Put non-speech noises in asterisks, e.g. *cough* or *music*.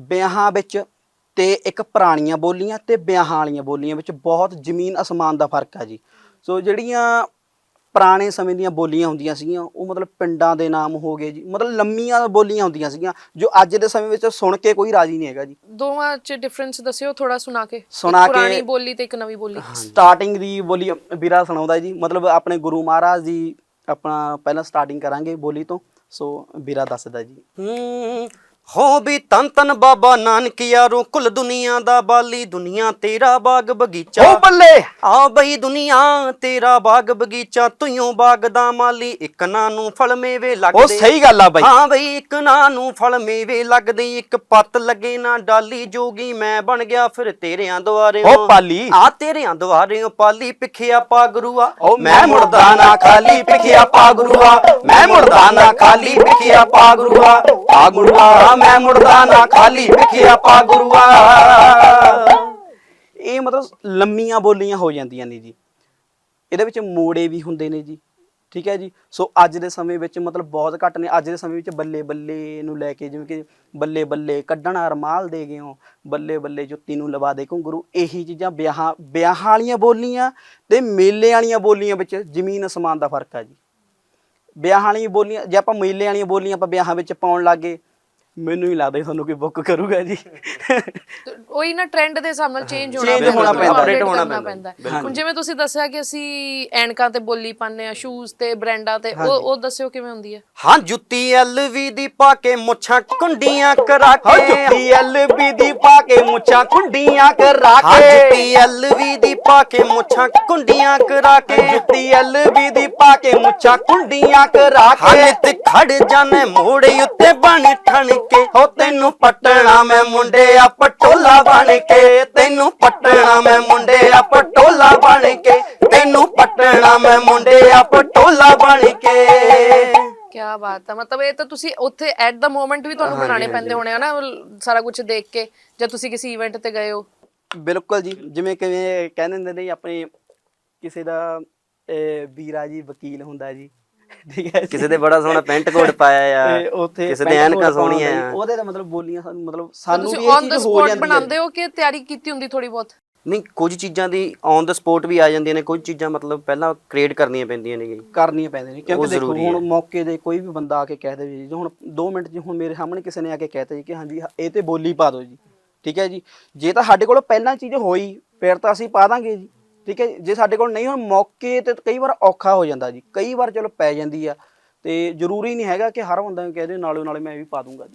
ਵਿਆਹਾਂ ਵਿੱਚ ਤੇ ਇੱਕ ਪੁਰਾਣੀਆਂ ਬੋਲੀਆਂ ਤੇ ਵਿਆਹਾਂ ਵਾਲੀਆਂ ਬੋਲੀਆਂ ਵਿੱਚ ਬਹੁਤ ਜ਼ਮੀਨ ਅਸਮਾਨ ਦਾ ਫ਼ਰਕ ਆ ਜੀ। ਸੋ ਜਿਹੜੀਆਂ ਪੁਰਾਣੇ ਸਮੇਂ ਦੀਆਂ ਬੋਲੀਆਂ ਹੁੰਦੀਆਂ ਸੀਗੀਆਂ ਉਹ ਮਤਲਬ ਪਿੰਡਾਂ ਦੇ ਨਾਮ ਹੋ ਗਏ ਜੀ। ਮਤਲਬ ਲੰਮੀਆਂ ਬੋਲੀਆਂ ਹੁੰਦੀਆਂ ਸੀਗੀਆਂ ਜੋ ਅੱਜ ਦੇ ਸਮੇਂ ਵਿੱਚ ਸੁਣ ਕੇ ਕੋਈ ਰਾਜੀ ਨਹੀਂ ਹੈਗਾ ਜੀ। ਦੋਵਾਂ ਚ ਡਿਫਰੈਂਸ ਦੱਸਿਓ ਥੋੜਾ ਸੁਣਾ ਕੇ। ਸੁਣਾ ਕੇ- ਪੁਰਾਣੀ ਬੋਲੀ ਤੇ ਇੱਕ ਨਵੀਂ ਬੋਲੀ। ਸਟਾਰਟਿੰਗ ਦੀ ਬੋਲੀ ਵੀਰਾ ਸੁਣਾਉਂਦਾ ਜੀ। ਮਤਲਬ ਆਪਣੇ ਗੁਰੂ ਮਹਾਰਾਜ ਦੀ ਆਪਣਾ ਪਹਿਲਾਂ ਸਟਾਰਟਿੰਗ ਕਰਾਂਗੇ ਬੋਲੀ ਤੋਂ। ਸੋ ਵੀਰਾ ਦੱਸਦਾ ਜੀ। ਹੂੰ ਵੀ ਤਨ ਤਨ ਬਾਬਾ ਨਾਨਕ ਯਾਰੋ ਕੁੱਲ ਦੁਨੀਆ ਦਾ ਬਾਲੀ ਦੁਨੀਆ ਤੇਰਾ ਬਾਗ ਬਗੀਚਾ। ਓ ਬੱਲੇ! ਆ ਬਈ ਦੁਨੀਆ ਤੇਰਾ ਬਾਗ ਬਗੀਚਾ ਤੂੰ ਬਾਗ ਦਾ ਮਾਲੀ ਇੱਕ ਨਾ ਨੂੰ ਫਲ ਮੇਵੇ ਲੱਗਦੇ। ਸਹੀ ਗੱਲ ਆ ਬਾਈ। ਹਾਂ ਬਈ ਇੱਕ ਨਾ ਨੂੰ ਫਲ ਮੇਵੇ ਲੱਗਦੇ ਇੱਕ ਪੱਤ ਲੱਗੇ ਨਾ ਡਾਲੀ ਜੋਗੀ ਮੈਂ ਬਣ ਗਿਆ ਫਿਰ ਤੇਰਿਆਂ ਦੁਆਰੇ ਓ ਪਾਲੀ। ਆ ਤੇਰਿਆਂ ਦੁਆਰੇ ਪਾਲੀ ਪਿੱਖਿਆ ਪਾ ਗੁਰੂਆ ਓ ਮੈਂ ਮੁਰਦਾ ਨਾ ਖਾਲੀ ਪਿਖਿਆ ਪਾ ਗੁਰੂਆ ਮੈਂ ਮੁਰਦਾ ਨਾ ਖਾਲੀ ਪਿਖਿਆ ਪਾ ਗੁਰੂਆ ਪਾ ਗੁਰੂਆ ਮੈਂ ਮੁੜਦਾ ਨਾ ਖਾਲੀ ਪਿਖਿਆ ਪਾ ਗੁਰੂਆ। ਇਹ ਮਤਲਬ ਲੰਮੀਆਂ ਬੋਲੀਆਂ ਹੋ ਜਾਂਦੀਆਂ ਨੇ ਜੀ। ਇਹਦੇ ਵਿੱਚ ਮੋੜੇ ਵੀ ਹੁੰਦੇ ਨੇ ਜੀ। ਠੀਕ ਹੈ ਜੀ? ਸੋ ਅੱਜ ਦੇ ਸਮੇਂ ਵਿੱਚ ਮਤਲਬ ਬਹੁਤ ਘੱਟ ਨੇ। ਅੱਜ ਦੇ ਸਮੇਂ ਵਿੱਚ ਬੱਲੇ ਬੱਲੇ ਨੂੰ ਲੈ ਕੇ ਜਿਵੇਂ ਕਿ ਬੱਲੇ ਬੱਲੇ ਕੱਢਣਾ ਰਮਾਲ ਦੇ ਗਏ ਹੋ ਬੱਲੇ ਬੱਲੇ ਜੁੱਤੀ ਨੂੰ ਲਵਾ ਦੇ ਘੁੰਗਰੂ ਇਹੀ ਚੀਜ਼ਾਂ ਵਿਆਹਾਂ ਵਿਆਹਾਂ ਵਾਲੀਆਂ ਬੋਲੀਆਂ ਤੇ ਮੇਲੇ ਵਾਲੀਆਂ ਬੋਲੀਆਂ ਵਿੱਚ ਜ਼ਮੀਨ ਅਸਮਾਨ ਦਾ ਫ਼ਰਕ ਆ ਜੀ। ਵਿਆਹਾਂ ਵਾਲੀਆਂ ਬੋਲੀਆਂ, ਜੇ ਆਪਾਂ ਮੇਲੇ ਵਾਲੀਆਂ ਬੋਲੀਆਂ ਆਪਾਂ ਵਿਆਹਾਂ ਵਿੱਚ ਪਾਉਣ ਲੱਗੇ ਮੈਨੂੰ ਹੀ ਲੱਗਦਾ ਤੁਹਾਨੂੰ ਕੋਈ ਬੁੱਕ ਕਰੂਗਾ ਜੀ। ਤੇ ਉਹੀ ਨਾ ਟ੍ਰੈਂਡ ਦੇ ਹਿਸਾਬ ਨਾਲ ਚੇਂਜ ਹੋਣਾ Change ਹੋਣਾ ਪੈਂਦਾ, update update ਹੋਣਾ ਕਰਨਾ ਪੈਂਦਾ। ਪੈਂਦਾ। ਹੁਣ ਜਿਵੇਂ ਤੁਸੀਂ ਦੱਸਿਆ ਕਿ ਅਸੀਂ ਐਨਕਾਂ ਤੇ ਬੋਲੀ ਪਾਉਂਦੇ ਆ ਸ਼ੂਜ਼ ਤੇ ਬ੍ਰਾਂਡਾਂ ਤੇ ਉਹ ਉਹ ਦੱਸਿਓ ਕਿਵੇਂ ਹੁੰਦੀ ਹੈ? ਹਾਂ ਜੁੱਤੀ ਐਲਵੀ ਦੀ ਪਾ ਕੇ ਮੁੱਛਾਂ ਕੁੰਡੀਆਂ ਕਰਾ ਹਾਂ ਕੇ ਜੁੱਤੀ ਐਲਬੀ ਦੀ ਪਾ ਕੇ ਮੁੱਛਾਂ ਕੁੰਡੀਆਂ ਕਰਾ ਕੇ ਜੁੱਤੀ ਐਲਵੀ ਦੀ ਪਾ ਕੇ ਮੁੱਛਾਂ ਕੁੰਡੀਆਂ ਕਰਾ ਕੇ ਜੁੱਤੀ ਐਲਬੀ ਦੀ ਪਾ ਕੇ ਮੁੱਛਾਂ ਕੁੰਡੀਆਂ ਕਰਾ ਕੇ ਤੇ ਖੜ ਜਾਣੇ ਮੋੜੇ ਉੱਤੇ ਬਣ ਠਣ ਕੇ ਹੋ ਤੈਨੂੰ ਪਟਣਾ ਮੈਂ ਮੁੰਡਿਆ ਪਟੋਲਾ ਬਣ ਕੇ। ਤੈਨੂੰ ਪਟਣਾ ਮੈਂ ਮੁੰਡਿਆ ਪਟੋਲਾ ਬਣ ਕੇ। ਤੈਨੂੰ ਪਟਣਾ ਮੈਂ ਮੁੰਡਿਆ ਪਟੋਲਾ ਬਣ ਕੇ। ਕੀ ਬਾਤ ਹੈ ਮਤਲਬ ਇਹ ਤਾਂ ਤੁਸੀਂ ਉੱਥੇ ਐਟ ਦਾ ਮੋਮੈਂਟ ਵੀ ਤੁਹਾਨੂੰ ਬਣਾਉਣੇ ਪੈਂਦੇ ਹੋਣੇ ਆ ਨਾ ਉਹ ਸਾਰਾ ਕੁਝ ਦੇਖ ਕੇ ਜਦ ਤੁਸੀਂ ਕਿਸੇ ਇਵੈਂਟ ਤੇ ਗਏ ਹੋ? ਬਿਲਕੁਲ ਜੀ ਜਿਵੇਂ ਕਿਵੇਂ ਕਹਿੰਦੇ ਹੁੰਦੇ ਨੇ ਆਪਣੇ ਕਿਸੇ ਦਾ ਅਹ, ਵੀਰਾ ਜੀ ਵਕੀਲ ਹੁੰਦਾ ਜੀ। ਠੀਕ ਹੈ ਜੀ। ਕਿਸੇ ਦੇ ਬੜਾ ਸੋਹਣਾ ਪੈਂਟ ਕੋਟ *laughs* ਪਾਇਆ ਤੇ ਆ ਉੱਥੇ ਕਿਸੇ ਦੇ ਪੈਂਟ ਐਨਕਾਂ ਕੋਟ ਜੀ। ਆ। ਉਹਦੇ ਦਾ ਮਤਲਬ ਬੋਲੀਆਂ ਸਾਨੂੰ ਮਤਲਬ ਸਾਨੂੰ ਤੁਸੀਂ ਵੀ ਇਹ ਔਨ ਦਾ ਚੀਜ਼ ਹੋ ਸਪੌਟ ਜਾਂਦੀ ਹੈ। ਬਣਾਉਂਦੇ ਹੋ ਕਿ ਤਿਆਰੀ ਕੀਤੀ ਹੁੰਦੀ ਥੋੜੀ ਬਹੁਤ? ਨਹੀਂ ਕੁਝ ਚੀਜ਼ਾਂ ਦੀ ਔਨ ਦਾ ਸਪੋਟ ਵੀ ਆ ਜਾਂਦੀਆਂ ਨੇ ਕੁਝ ਚੀਜ਼ਾਂ ਮਤਲਬ ਪਹਿਲਾਂ ਕ੍ਰੀਏਟ ਕਰਨੀਆਂ ਪੈਂਦੀਆਂ ਨੇ ਕਰਨੀਆਂ ਪੈਂਦੀਆਂ ਨੇ ਕਿਉਂਕਿ ਦੇਖੋ ਜ਼ਰੂਰੀ ਹੁਣ ਹੈ। ਮੌਕੇ ਦੇ ਕੋਈ ਵੀ ਬੰਦਾ ਆ ਕੇ ਕਹਿ ਦੇਵੇ ਜੀ ਹੁਣ 2 ਮਿੰਟ ਜੀ ਹੁਣ ਮੇਰੇ ਸਾਹਮਣੇ ਕਿਸੇ ਨੇ ਆ ਕੇ ਕਹਿਤਾ ਜੀ ਕਿ ਹਾਂਜੀ ਇਹ ਤੇ ਬੋਲੀ ਪਾ ਦਿਓ ਜੀ ਠੀਕ ਹੈ ਜੀ ਜੇ ਤਾਂ ਸਾਡੇ ਕੋਲ ਪਹਿਲਾਂ ਚੀਜ਼ ਹੋਈ ਫਿਰ ਤਾਂ ਅਸੀਂ ਪਾ ਦਾਂਗੇ ਜੀ ਠੀਕ ਹੈ ਜੀ। ਜੇ ਸਾਡੇ ਕੋਲ ਨਹੀਂ ਹੁਣ ਮੌਕੇ ਤੇ ਕਈ ਵਾਰ ਔਖਾ ਹੋ ਜਾਂਦਾ ਜੀ ਕਈ ਵਾਰ ਚਲੋ ਪੈ ਜਾਂਦੀ ਆ ਤੇ ਜ਼ਰੂਰੀ ਨਹੀਂ ਹੈਗਾ ਕਿ ਹਰ ਬੰਦਾ ਕਹਿ ਦੇ ਨਾਲੋਂ ਨਾਲੇ ਮੈਂ ਵੀ ਪਾ ਦੂੰਗਾ ਜੀ